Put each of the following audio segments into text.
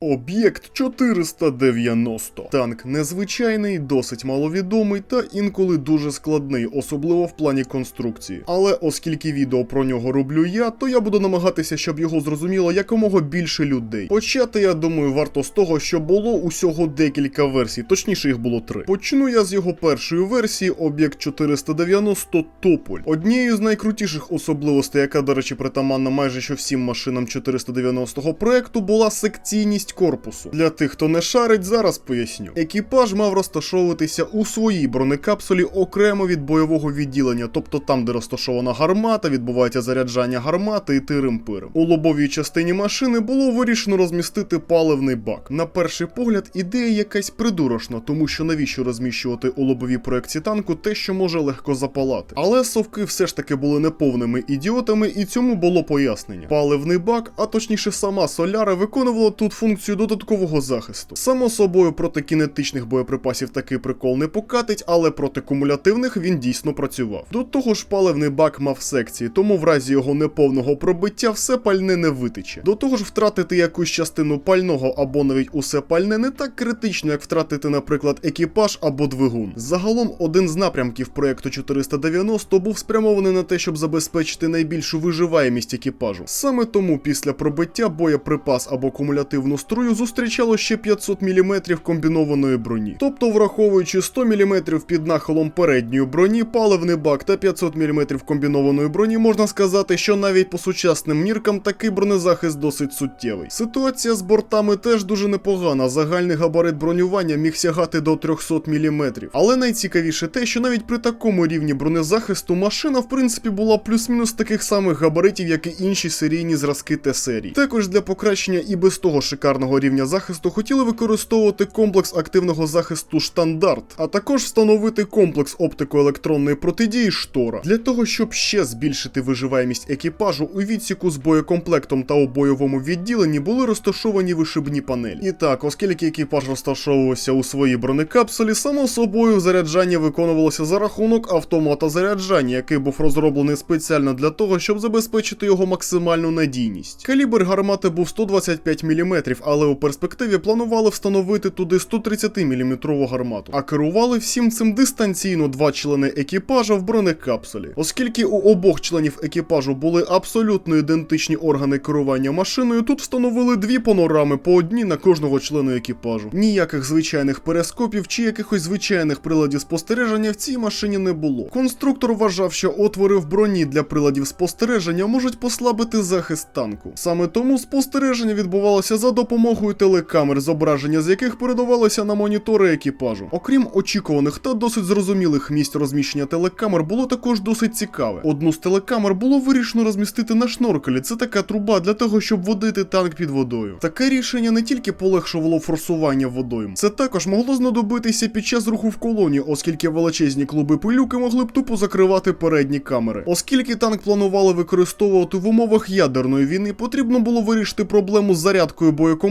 Об'єкт 490. Танк незвичайний, досить маловідомий та інколи дуже складний, особливо в плані конструкції. Але оскільки відео про нього роблю я, то я буду намагатися, щоб його зрозуміло якомога більше людей. Почати, я думаю, варто з того, що було усього декілька версій, точніше їх було три. Почну я з його першої версії, об'єкт 490 Тополь. Однією з найкрутіших особливостей, яка, до речі, притаманна майже що всім машинам 490-го проекту, була секційність корпусу. Для тих, хто не шарить, зараз поясню. Екіпаж мав розташовуватися у своїй бронекапсулі окремо від бойового відділення, тобто там, де розташована гармата, відбувається заряджання гармати і тирим-пирим. У лобовій частині машини було вирішено розмістити паливний бак. На перший погляд, ідея якась придурочна, тому що навіщо розміщувати у лобовій проекції танку те, що може легко запалати. Але совки все ж таки були неповними ідіотами, і цьому було пояснення. Паливний бак, а точніше сама соляра, виконувала тут функцію додаткового захисту. Само собою проти кінетичних боєприпасів такий прикол не покатить, але проти кумулятивних він дійсно працював. До того ж, паливний бак мав секції, тому в разі його неповного пробиття все пальне не витече. До того ж, втратити якусь частину пального або навіть усе пальне не так критично, як втратити, наприклад, екіпаж або двигун. Загалом, один з напрямків проекту 490 був спрямований на те, щоб забезпечити найбільшу виживаємість екіпажу. Саме тому після пробиття боєприпас або кумулятивну струю зустрічало ще 500 мм комбінованої броні. Тобто, враховуючи 100 мм під нахилом передньої броні, паливний бак та 500 мм комбінованої броні, можна сказати, що навіть по сучасним міркам такий бронезахист досить суттєвий. Ситуація з бортами теж дуже непогана. Загальний габарит бронювання міг сягати до 300 мм. Але найцікавіше те, що навіть при такому рівні бронезахисту машина, в принципі, була плюс-мінус таких самих габаритів, як і інші серійні зразки Т-серії. Також для покращення і без того шикарного рівня захисту хотіли використовувати комплекс активного захисту штандарт, а також встановити комплекс оптико-електронної протидії штора. Для того, щоб ще збільшити виживаємість екіпажу, у відсіку з боєкомплектом та у бойовому відділенні були розташовані вишибні панелі. І так, оскільки екіпаж розташовувався у своїй бронекапсулі, само собою заряджання виконувалося за рахунок автомата заряджання, який був розроблений спеціально для того, щоб забезпечити його максимальну надійність. Калібр гармати був 125 мм, але у перспективі планували встановити туди 130 мм гармату, а керували всім цим дистанційно два члени екіпажа в бронекапсулі. Оскільки у обох членів екіпажу були абсолютно ідентичні органи керування машиною, тут встановили дві панорами по одній на кожного члена екіпажу. Ніяких звичайних перископів чи якихось звичайних приладів спостереження в цій машині не було. Конструктор вважав, що отвори в броні для приладів спостереження можуть послабити захист танку. Саме тому спостереження відбувалося за допомогою телекамер, зображення з яких передавалося на монітори екіпажу. Окрім очікуваних та досить зрозумілих місць розміщення телекамер, було також досить цікаве. Одну з телекамер було вирішено розмістити на шноркелі. Це така труба для того, щоб водити танк під водою. Таке рішення не тільки полегшувало форсування водою, це також могло знадобитися під час руху в колоні, оскільки величезні клуби пилюки могли б тупо закривати передні камери. Оскільки танк планували використовувати в умовах ядерної війни, потрібно було вирішити проблему з зарядкою боєкомплекту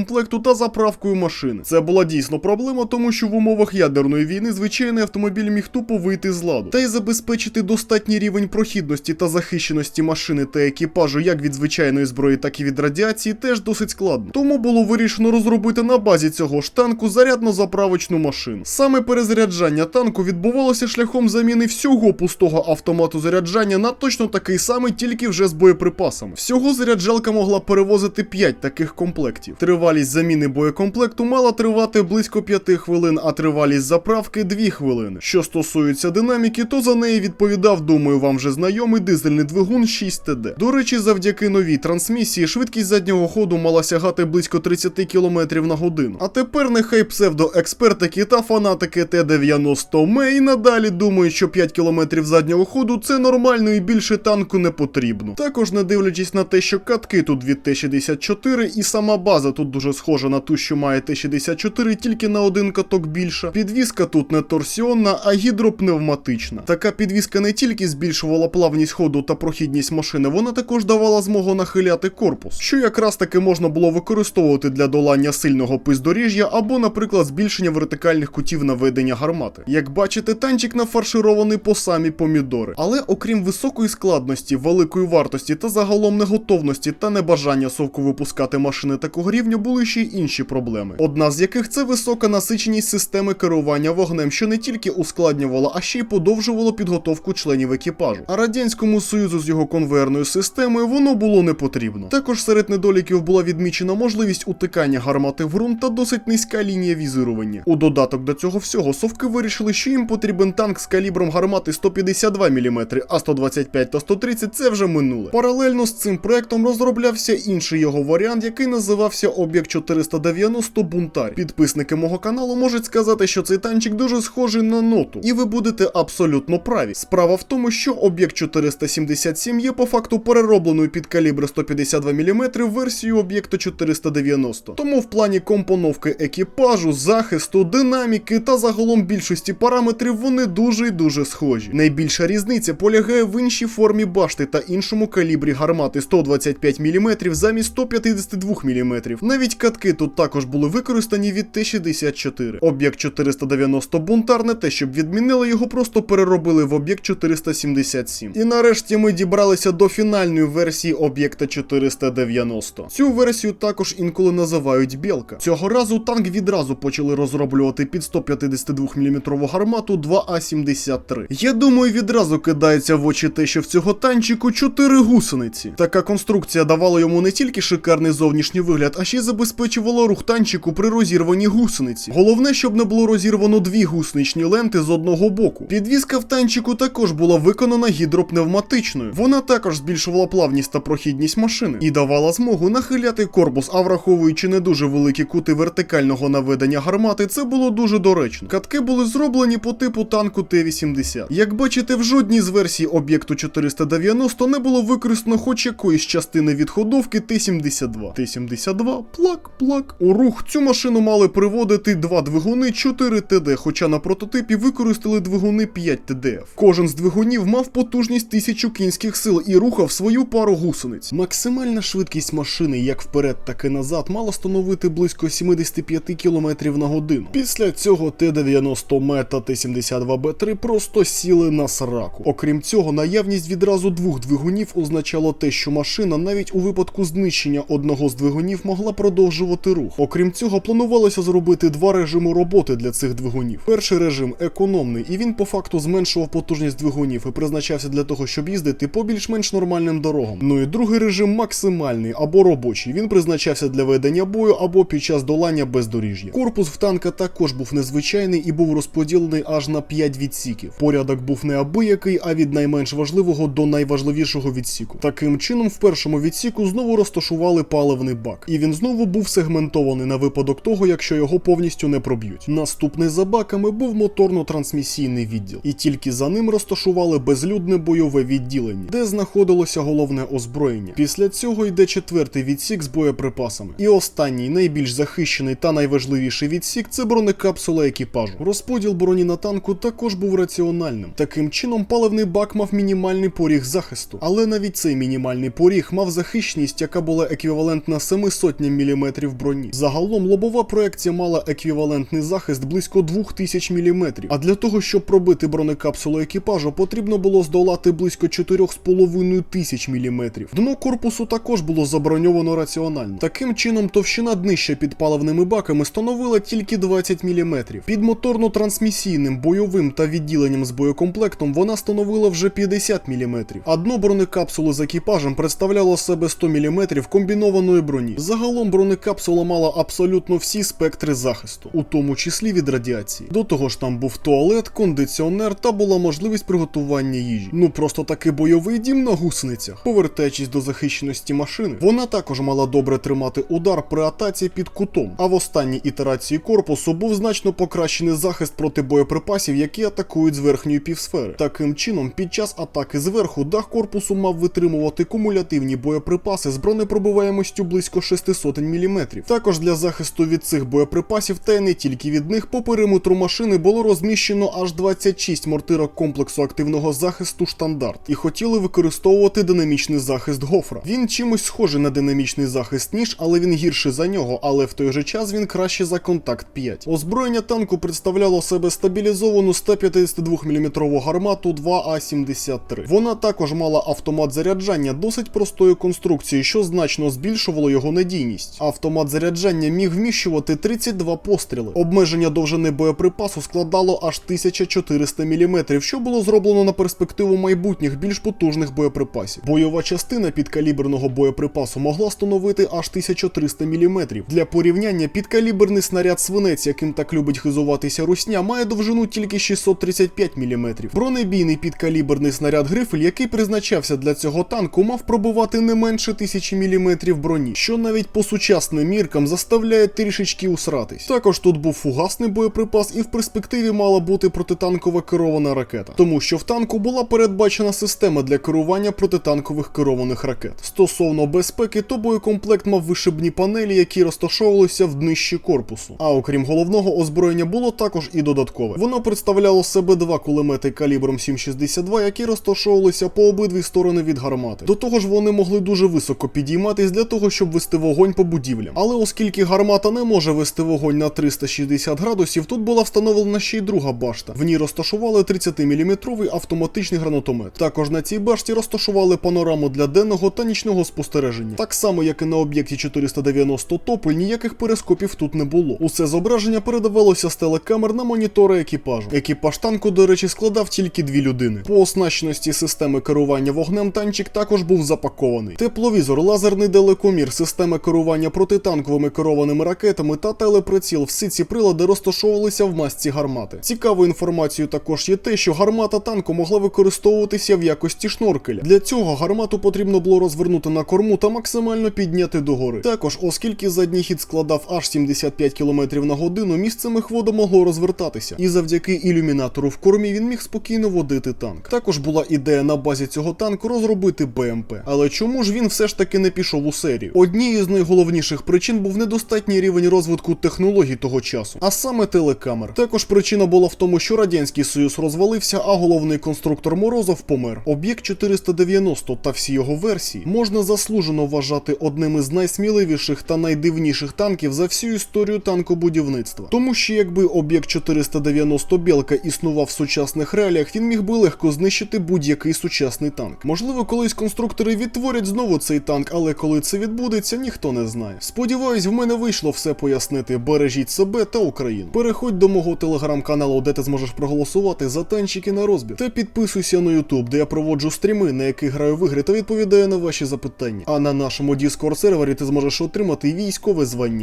та заправкою машини. Це була дійсно проблема, тому що в умовах ядерної війни звичайний автомобіль міг тупо вийти з ладу, та й забезпечити достатній рівень прохідності та захищеності машини та екіпажу як від звичайної зброї, так і від радіації, теж досить складно. Тому було вирішено розробити на базі цього ж танку зарядно-заправочну машину. Саме перезаряджання танку відбувалося шляхом заміни всього пустого автомату заряджання на точно такий самий, тільки вже з боєприпасами. Всього заряджалка могла перевозити 5 таких комплектів. Тривалість заміни боєкомплекту мала тривати близько 5 хвилин, а тривалість заправки 2 хвилини. Що стосується динаміки, то за неї відповідав, думаю, вам вже знайомий дизельний двигун 6 ТД. До речі, завдяки новій трансмісії швидкість заднього ходу мала сягати близько 30 км на годину. А тепер нехай псевдоекспертики та фанатики Т-90 Ме і надалі думають, що 5 км заднього ходу це нормально і більше танку не потрібно. Також не дивлячись на те, що катки тут від Т-64 і сама база тут дуже схожа на ту, що має Т-64, тільки на один каток більша. Підвізка тут не торсіонна, а гідропневматична. Така підвізка не тільки збільшувала плавність ходу та прохідність машини, вона також давала змогу нахиляти корпус, що якраз таки можна було використовувати для долання сильного пиздоріжжя або, наприклад, збільшення вертикальних кутів наведення гармати. Як бачите, танчик нафарширований по самі помідори. Але окрім високої складності, великої вартості та загалом неготовності та небажання совку випускати машини такого рівня, озброєння були ще й інші проблеми. Одна з яких це висока насиченість системи керування вогнем, що не тільки ускладнювала, а ще й подовжувало підготовку членів екіпажу. А радянському союзу з його конвейерною системою воно було не потрібно. Також серед недоліків була відмічена можливість утикання гармати в ґрунт та досить низька лінія візирування. У додаток до цього всього совки вирішили, що їм потрібен танк з калібром гармати 152 мм, а 125 та 130 це вже минуле. Паралельно з цим проектом розроблявся інший його варіант, який називався Об'єкт 490 Бунтар. Підписники мого каналу можуть сказати, що цей танчик дуже схожий на ноту, і ви будете абсолютно праві. Справа в тому, що об'єкт 477 є по факту переробленою під калібр 152 мм версією об'єкту 490. Тому в плані компоновки екіпажу, захисту, динаміки та загалом більшості параметрів вони дуже й дуже схожі. Найбільша різниця полягає в іншій формі башти та іншому калібрі гармати 125 мм замість 152 мм. Навіть катки тут також були використані від Т-64. Об'єкт 490 бунтар не те, щоб відмінили його, просто переробили в об'єкт 477. І нарешті ми дібралися до фінальної версії об'єкта 490. Цю версію також інколи називають Білка. Цього разу танк відразу почали розроблювати під 152 мм гармату 2А73. Я думаю, відразу кидається в очі те, що в цього танчику 4 гусениці. Така конструкція давала йому не тільки шикарний зовнішній вигляд, а ще забезпечувала рух танчику при розірванні гусениці. Головне, щоб не було розірвано дві гусеничні ленти з одного боку. Підвізка в танчику також була виконана гідропневматичною. Вона також збільшувала плавність та прохідність машини і давала змогу нахиляти корпус, а враховуючи не дуже великі кути вертикального наведення гармати, це було дуже доречно. Катки були зроблені по типу танку Т-80. Як бачите, в жодній з версій об'єкту 490 не було використано хоч якоїсь частини відходовки Т-72. Т-72 плак, плак. У рух цю машину мали приводити два двигуни 4 ТД, хоча на прототипі використали двигуни 5 ТДФ. Кожен з двигунів мав потужність 1000 кінських сил і рухав свою пару гусениць. Максимальна швидкість машини як вперед, так і назад мала становити близько 75 км на годину. Після цього Т-90 Мета Т-72Б3 просто сіли на сраку. Окрім цього, наявність відразу двох двигунів означало те, що машина навіть у випадку знищення одного з двигунів могла продовжувати рух. Окрім цього, планувалося зробити два режими роботи для цих двигунів. Перший режим економний, і він по факту зменшував потужність двигунів і призначався для того, щоб їздити по більш-менш нормальним дорогам. Ну і другий режим максимальний або робочий. Він призначався для ведення бою або під час долання бездоріжжя. Корпус в танка також був незвичайний і був розподілений аж на 5 відсіків. Порядок був неабиякий, а від найменш важливого до найважливішого відсіку. Таким чином, в першому відсіку знову розташували паливний бак, і він знову був сегментований на випадок того, якщо його повністю не проб'ють. Наступний за баками був моторно-трансмісійний відділ, і тільки за ним розташували безлюдне бойове відділення, де знаходилося головне озброєння. Після цього йде четвертий відсік з боєприпасами. І останній, найбільш захищений та найважливіший відсік це бронекапсула екіпажу. Розподіл броні на танку також був раціональним. Таким чином, паливний бак мав мінімальний поріг захисту, але навіть цей мінімальний поріг мав захищеність, яка була еквівалентна 700 мм броні. Загалом лобова проекція мала еквівалентний захист близько 2000 мм. А для того, щоб пробити бронекапсулу екіпажу, потрібно було здолати близько 4,5 тисяч мм. Дно корпусу також було заброньовано раціонально. Таким чином, товщина днища під паливними баками становила тільки 20 мм. Під моторно-трансмісійним, бойовим та відділенням з боєкомплектом вона становила вже 50 мм. А дно бронекапсули з екіпажем представляло себе 100 мм комбінованої броні. Загалом бронекапсула мала абсолютно всі спектри захисту, у тому числі від радіації. До того ж, там був туалет, кондиціонер та була можливість приготування їжі. Ну просто таки бойовий дім на гусеницях. Повертаючись до захищеності машини, вона також мала добре тримати удар при атаці під кутом. А в останній ітерації корпусу був значно покращений захист проти боєприпасів, які атакують з верхньої півсфери. Таким чином, під час атаки зверху дах корпусу мав витримувати кумулятивні боєприпаси з бронепробиваємостю близько 600 мм. Також для захисту від цих боєприпасів, та й не тільки від них, по периметру машини було розміщено аж 26 мортирок комплексу активного захисту штандарт і хотіли використовувати динамічний захист гофра. Він чимось схожий на динамічний захист ніж, але він гірший за нього, але в той же час він краще за контакт 5. Озброєння танку представляло себе стабілізовану 152 мм гармату 2А73. Вона також мала автомат заряджання досить простої конструкції, що значно збільшувало його надійність. Місць. Автомат заряджання міг вміщувати 32 постріли. Обмеження довжини боєприпасу складало аж 1400 мм, що було зроблено на перспективу майбутніх більш потужних боєприпасів. Бойова частина підкаліберного боєприпасу могла становити аж 1300 мм. Для порівняння підкаліберний снаряд свинець, яким так любить хизуватися русня, має довжину тільки 635 мм. Бронебійний підкаліберний снаряд грифель, який призначався для цього танку, мав пробувати не менше 1000 мм броні, що навіть по сучасним міркам заставляє трішечки усратись. Також тут був фугасний боєприпас, і в перспективі мала бути протитанкова керована ракета, тому що в танку була передбачена система для керування протитанкових керованих ракет. Стосовно безпеки, то боєкомплект мав вишибні панелі, які розташовувалися в днищі корпусу. А окрім головного озброєння, було також і додаткове. Воно представляло себе два кулемети калібром 7,62, які розташовувалися по обидві сторони від гармати. До того ж, вони могли дуже високо підійматись для того, щоб вести вогонь по будівлям. Але оскільки гармата не може вести вогонь на 360 градусів, тут була встановлена ще й друга башта. В ній розташували 30-мм автоматичний гранатомет. Також на цій башті розташували панораму для денного та нічного спостереження. Так само, як і на об'єкті 490 Тополь, ніяких перископів тут не було. Усе зображення передавалося з телекамер на монітори екіпажу. Екіпаж танку, до речі, складав тільки дві людини. По оснащеності системи керування вогнем танчик також був запакований. Тепловізор, лазерний далекомір, система керування протитанковими керованими ракетами та телеприціл. Всі ці прилади розташовувалися в масці гармати. Цікавою інформацією також є те, що гармата танку могла використовуватися в якості шноркеля. Для цього гармату потрібно було розвернути на корму та максимально підняти догори. Також, оскільки задній хід складав аж 75 км на годину, місцями хвода могло розвертатися, і завдяки ілюмінатору в кормі він міг спокійно водити танк. Також була ідея на базі цього танку розробити БМП. Але чому ж він все ж таки не пішов у серію? Однією з найголовніших причин був недостатній рівень розвитку технологій того часу, а саме телекамер. Також причина була в тому, що радянський союз розвалився, а головний конструктор Морозов помер. Об'єкт 490 та всі його версії можна заслужено вважати одним із найсміливіших та найдивніших танків за всю історію танкобудівництва. Тому що якби об'єкт 490 Білка існував в сучасних реаліях, він міг би легко знищити будь-який сучасний танк. Можливо, колись конструктори відтворять знову цей танк, але коли це відбудеться, ніхто знає. Сподіваюсь, в мене вийшло все пояснити. Бережіть себе та Україну. Переходь до мого телеграм-каналу, де ти зможеш проголосувати за танчики на розбір. Та підписуйся на YouTube, де я проводжу стріми, на яких граю в ігри та відповідаю на ваші запитання. А на нашому Discord сервері ти зможеш отримати військове звання.